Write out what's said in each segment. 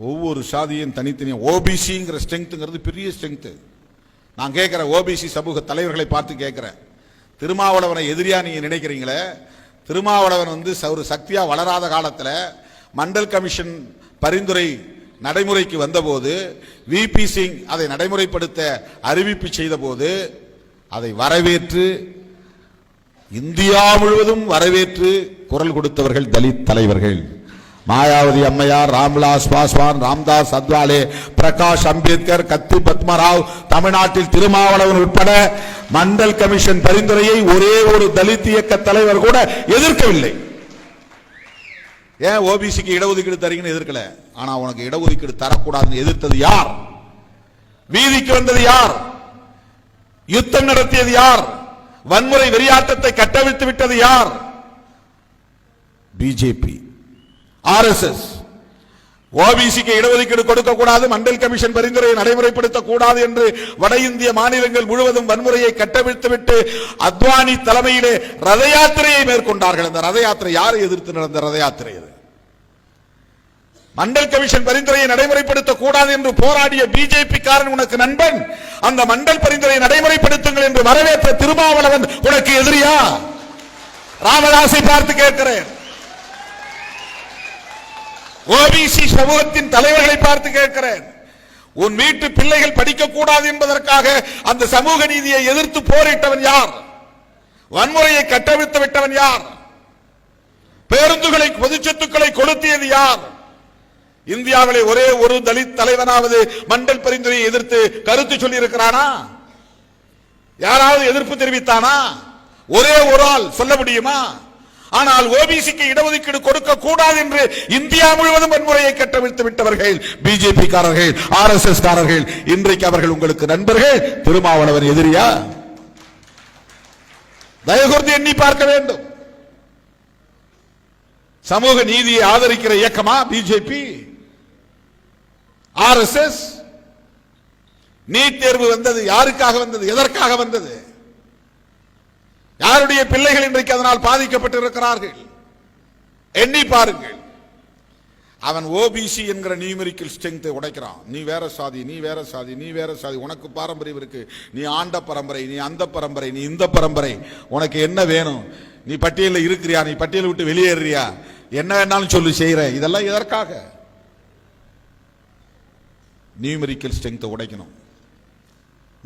ஒவ்வொரு சாதியும் தனித்தனியாக ஓபிசிங்கிற ஸ்ட்ரென்த்துங்கிறது பெரிய ஸ்ட்ரென்த்து நான் கேட்குறேன் ஓபிசி சமூக தலைவர்களை பார்த்து கேட்குறேன். திருமாவளவனை எதிரியாக நீங்கள் நினைக்கிறீங்களே? திருமாவளவன் வந்து ச- ஒரு சக்தியாக வளராத காலத்தில் மண்டல் கமிஷன் பரிந்துரை நடைமுறைக்கு வந்தபோது விபி சிங் அதை நடைமுறைப்படுத்த அறிவிப்பு செய்தபோது அதை வரவேற்று இந்தியா முழுவதும் வரவேற்று குரல் கொடுத்தவர்கள் தலித் தலைவர்கள். மாயாவதி அம்மையார் ராம்விலாஸ் பாஸ்வான் ராம்தாஸ் அத்வாலே பிரகாஷ் அம்பேத்கர் கத்தி பத்மராவ் தமிழ்நாட்டில் திருமாவளவன் உட்பட மண்டல் கமிஷன் பரிந்துரையை ஒரே ஒரு தலித் இயக்க தலைவர் கூட எதிர்க்கவில்லை. ஏன் ஓபிசிக்கு இடஒதுக்கீடு தரீங்கன்னு எதிர்க்கல? ஆனா உனக்கு இடஒதுக்கீடு தரக்கூடாதுன்னு எதிர்த்தது யார்? வீதிக்கு வந்தது யார்? யுத்தம் நடத்தியது யார்? வன்முறை வெறியாட்டத்தை கட்டவிழ்த்து விட்டது யார்? பிஜேபி. ஆர்எஸ்எஸ். ஓபிசிக்கு இடஒதுக்கீடு கொடுக்க கூடாது மண்டல் கமிஷன் பரிந்துரையை நடைமுறைப்படுத்த கூடாது என்று வட இந்திய மாநிலங்கள் முழுவதும் வன்முறையை கட்டவிழ்த்துவிட்டு அத்வானி தலைமையிலே ரத யாத்திரையை மேற்கொண்டார்கள். அந்த ரத யாத்திரை யாரை எதிர்த்து நடந்த ரத யாத்திரை அது? மண்டல் கமிஷன் பரிந்துரையை நடைமுறைப்படுத்த கூடாது என்று போராடிய பிஜேபி காரன் உனக்கு நண்பன். அந்த மண்டல் பரிந்துரையை நடைமுறைப்படுத்துங்கள் என்று வரவேற்ற திருமாவளவன் உனக்கு எதிரியா? ராமதாசை பார்த்து கேட்கிறேன். ஓபிசி சமூகத்தின் தலைவர்களை பார்த்து கேட்கிறேன். உன் வீட்டு பிள்ளைகள் படிக்க கூடாது என்பதற்காக அந்த சமூக நீதியை எதிர்த்து போரிட்டவன் யார்? வன்முறையை கட்டவிழ்த்து விட்டவன் யார்? பேருந்துகளை பொதுச் சொத்துக்களை கொளுத்தியது யார்? இந்தியாவிலே ஒரே ஒரு தலித் தலைவனாவது மண்டல் பரிந்துரையை எதிர்த்து கருத்து சொல்லி இருக்கிறானா யாராவது எதிர்ப்பு தெரிவித்தானா? ஒரே ஒரு ஆள் சொல்ல முடியுமா? ஆனால் ஓபிசிக்கு இடஒதுக்கீடு கொடுக்க கூடாது என்று இந்தியா முழுவதும் வன்முறையை கட்டவிழ்த்து விட்டவர்கள் பிஜேபி காரர்கள் ஆர் எஸ் எஸ் காரர்கள். இன்றைக்கு அவர்கள் உங்களுக்கு நண்பர்கள். திருமாவளவன் எதிரியா? தயகுர்ந்து எண்ணி பார்க்க வேண்டும். சமூக நீதியை ஆதரிக்கிற இயக்கமா BJP R S S? NEET தேர்வு வந்தது யாருக்காக வந்தது? எதற்காக வந்தது? யாருடைய பிள்ளைகள் இன்றைக்கு அதனால் பாதிக்கப்பட்டிருக்கிறார்கள்? எண்ணி பாருங்கள். அவன் ஓபிசி என்கிற நியூமெரிக்கல் ஸ்ட்ரென்த்தை உடைக்கிறான். நீ வேற சாதி நீ வேற சாதி நீ வேற சாதி. உனக்கு பாரம்பரியம் இருக்கு. நீ ஆண்ட பரம்பரை நீ அந்த பரம்பரை நீ இந்த பரம்பரை. உனக்கு என்ன வேணும்? நீ பட்டியலில் இருக்கிறியா? நீ பட்டியலை விட்டு வெளியேறியா என்ன வேணாலும் சொல்லி செய்கிற இதெல்லாம் எதற்காக? நியூமெரிக்கல் ஸ்ட்ரென்த்தை உடைக்கணும்.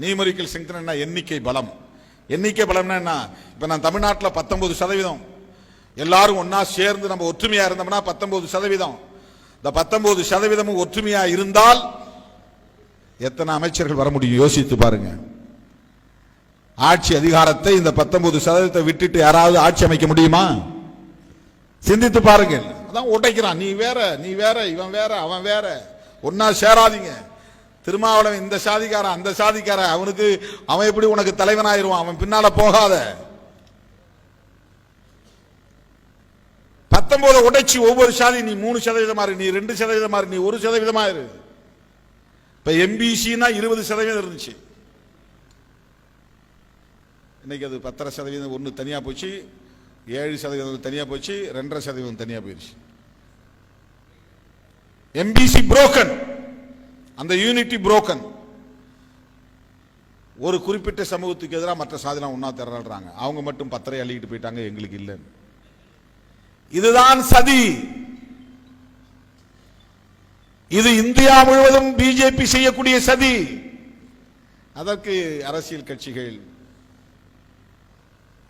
நியூமெரிக்கல் ஸ்ட்ரென்த் என்ன எண்ணிக்கை பலம். எண்ணிக்கை பலம்னா என்ன? இப்போ நான் தமிழ்நாட்டில் பத்தொன்பது சதவீதம். எல்லாரும் ஒன்றா சேர்ந்து நம்ம ஒற்றுமையாக இருந்தோம்னா பத்தொன்பது சதவீதம். இந்த பத்தொன்பது சதவீதமும் ஒற்றுமையாக இருந்தால் எத்தனை அமைச்சர்கள் வர முடியும்? யோசித்து பாருங்க. ஆட்சி அதிகாரத்தை இந்த பத்தொன்பது சதவீதத்தை விட்டுட்டு யாராவது ஆட்சி அமைக்க முடியுமா? சிந்தித்து பாருங்கள். அதான் உடைக்கிறான். நீ வேற நீ வேற இவன் வேற அவன் வேற. ஒன்னா சேராதீங்க. திருமாவளவன் இந்த சாதிக்காரன் அந்த சாதிக்காரன். அவனுக்கு அவன் எப்படி உனக்கு தலைவனாயிருவான்? அவன் பின்னால போகாத. பத்தொன்பது உடைச்சி ஒவ்வொரு சாதி நீ மூணு சதவீதமா இரு நீ ரெண்டு சதவீதமா இரு நீ ஒரு சதவீதமா இரு. இப்ப எம்பிசினா இருபது சதவீதம் இருந்துச்சு. இன்னைக்கு அது பத்தரை சதவீதம் ஒன்று தனியா போச்சு. ஏழு சதவீதம் தனியா போச்சு ரெண்டரை சதவீதம் தனியா போயிடுச்சு எம்பிசி புரோக்கன் அந்த யூனிட்டி புரோக்கன் ஒரு குறிப்பிட்ட சமூகத்துக்கு எதிராக மற்ற சாதிலாம் ஒன்றா திரள்றாங்க. அவங்க மட்டும் பத்தரை அள்ளிக்கிட்டு போயிட்டாங்க எங்களுக்கு இல்லைன்னு. இதுதான் சதி. இது இந்தியா முழுவதும் பிஜேபி செய்யக்கூடிய சதி. அதற்கு அரசியல் கட்சிகள்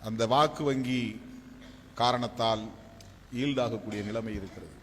அந்த வாக்கு வங்கி காரணத்தால் ஈல்டாகக்கூடிய நிலைமை இருக்கிறது.